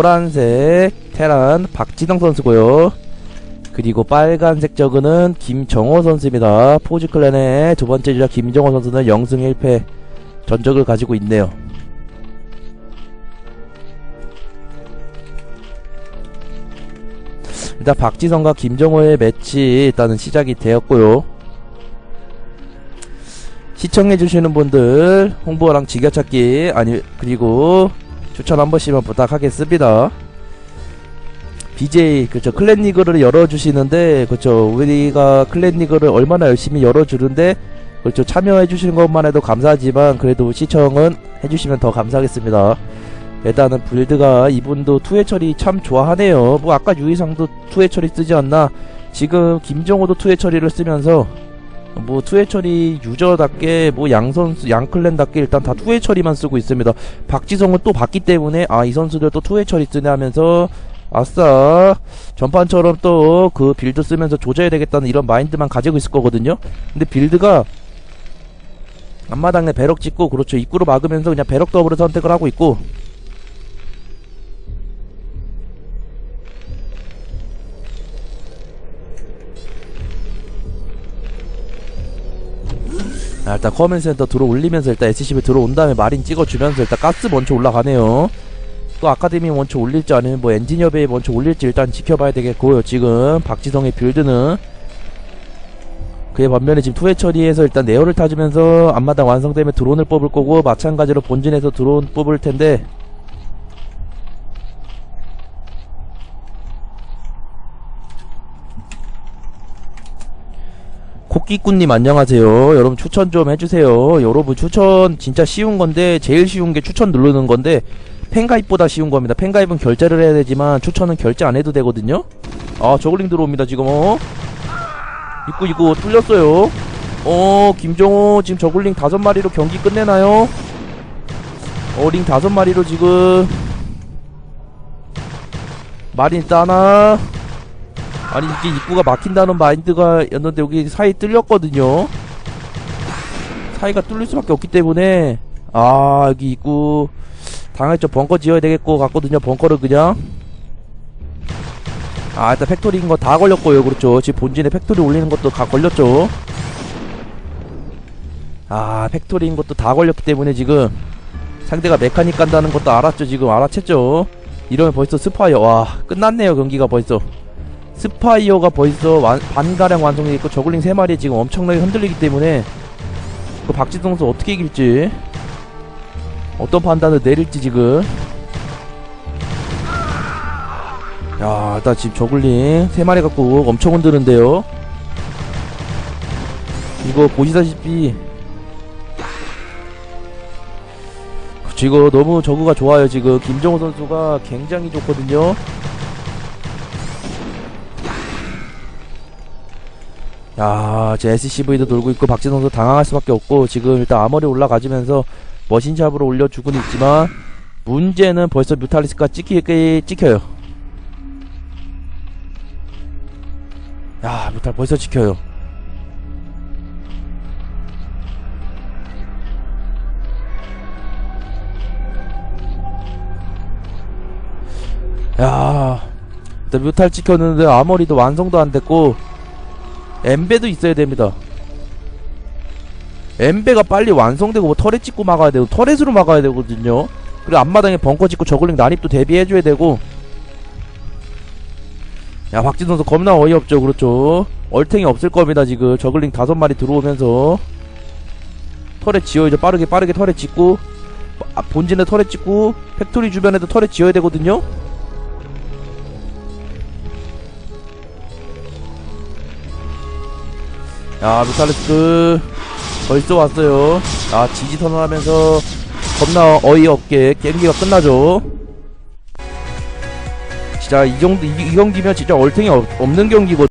노란색 테란 박지성 선수고요. 그리고 빨간색 저그는 김정호 선수입니다. 포즈클랜의 두 번째 주자 김정호 선수는 0승 1패 전적을 가지고 있네요. 일단 박지성과 김정호의 매치 일단은 시작이 되었고요. 시청해주시는 분들 홍보랑 지겨찾기 아니 그리고 추천 한 번씩만 부탁하겠습니다. BJ 그쵸 클랜 리그를 열어주시는데 그쵸 우리가 클랜 리그를 얼마나 열심히 열어주는데 그렇죠 참여해 주시는 것만 해도 감사하지만 그래도 시청은 해주시면 더 감사하겠습니다. 일단은 빌드가 이분도 투회 처리 참 좋아하네요. 뭐 아까 유이상도 투회 처리 쓰지 않나? 지금 김정호도 투회 처리를 쓰면서 뭐 투회 처리 유저답게 뭐 양 선수 양 클랜답게 일단 다 투회 처리만 쓰고 있습니다. 박지성은 또 봤기 때문에 아 이 선수들 또 투회 처리 쓰네 하면서 아싸 전판처럼 또 그 빌드 쓰면서 조져야 되겠다는 이런 마인드만 가지고 있을 거거든요. 근데 빌드가 앞마당에 배럭 찍고 그렇죠 입구로 막으면서 그냥 배럭 더블을 선택을 하고 있고 아, 일단 커맨 센터 들어올리면서 일단 SCB 들어온 다음에 마린 찍어주면서 일단 가스 먼저 올라가네요. 또 아카데미 먼저 올릴지 아니면 뭐 엔지니어 베이 먼저 올릴지 일단 지켜봐야 되겠고요. 지금 박지성의 빌드는 그의 반면에 지금 투회 처리해서 일단 네어를 타주면서 앞마당 완성되면 드론을 뽑을 거고 마찬가지로 본진에서 드론 뽑을 텐데 코끼꾼님 안녕하세요. 여러분 추천 좀 해주세요. 여러분 추천 진짜 쉬운 건데 제일 쉬운 게 추천 누르는 건데 팬가입보다 쉬운 겁니다. 팬가입은 결제를 해야 되지만 추천은 결제 안 해도 되거든요. 아 저글링 들어옵니다 지금 어. 입구 입구 뚫렸어요. 어 김정호 지금 저글링 다섯 마리로 경기 끝내나요? 어링 다섯 마리로 지금 마린 따나 아니 이게 입구가 막힌다는 마인드가 였는데 여기 사이 뚫렸거든요. 사이가 뚫릴 수밖에 없기 때문에 아 여기 입구 당했죠 벙커 지어야 되겠고 같거든요 벙커를 그냥. 아 일단 팩토리인 거 다 걸렸고요 그렇죠. 지금 본진에 팩토리 올리는 것도 다 걸렸죠. 아 팩토리인 것도 다 걸렸기 때문에 지금 상대가 메카닉 간다는 것도 알았죠 지금. 알아챘죠. 이러면 벌써 스파이어. 와 끝났네요 경기가 벌써 스파이어가 벌써 완, 반가량 완성되어 있고 저글링 3마리 지금 엄청나게 흔들리기 때문에 그 박지성 선수 어떻게 이길지 어떤 판단을 내릴지 지금. 야 일단 지금 저글링 3마리 갖고 엄청 흔드는데요. 이거 보시다시피 그쵸 이거 너무 저그가 좋아요. 지금 김정우 선수가 굉장히 좋거든요 야, 이제 SCV도 돌고 있고 박진 선수 당황할 수밖에 없고 지금 일단 아머리 올라가지면서 머신샵으로 올려주고는 있지만 문제는 벌써 뮤탈리스가 찍히, 찍혀요. 야, 뮤탈 벌써 찍혀요. 야, 일단 뮤탈 찍혔는데 아머리도 완성도 안 됐고 엠베도 있어야 됩니다. 엠베가 빨리 완성되고 뭐 터렛 찍고 막아야 되고 터렛으로 막아야 되거든요. 그리고 앞마당에 벙커 짓고 저글링 난입도 대비해줘야 되고. 야 박진 선수 겁나 어이없죠, 그렇죠. 얼탱이 없을 겁니다 지금 저글링 다섯 마리 들어오면서 터렛 지어야죠. 빠르게 빠르게 터렛 짓고 아, 본진에 터렛 짓고 팩토리 주변에도 터렛 지어야 되거든요. 야 루탈레스. 벌써 왔어요. 아 지지 선언하면서 겁나 어이없게 경기가 끝나죠. 진짜 이 정도 이, 이 경기면 진짜 얼탱이 없, 없는 경기거든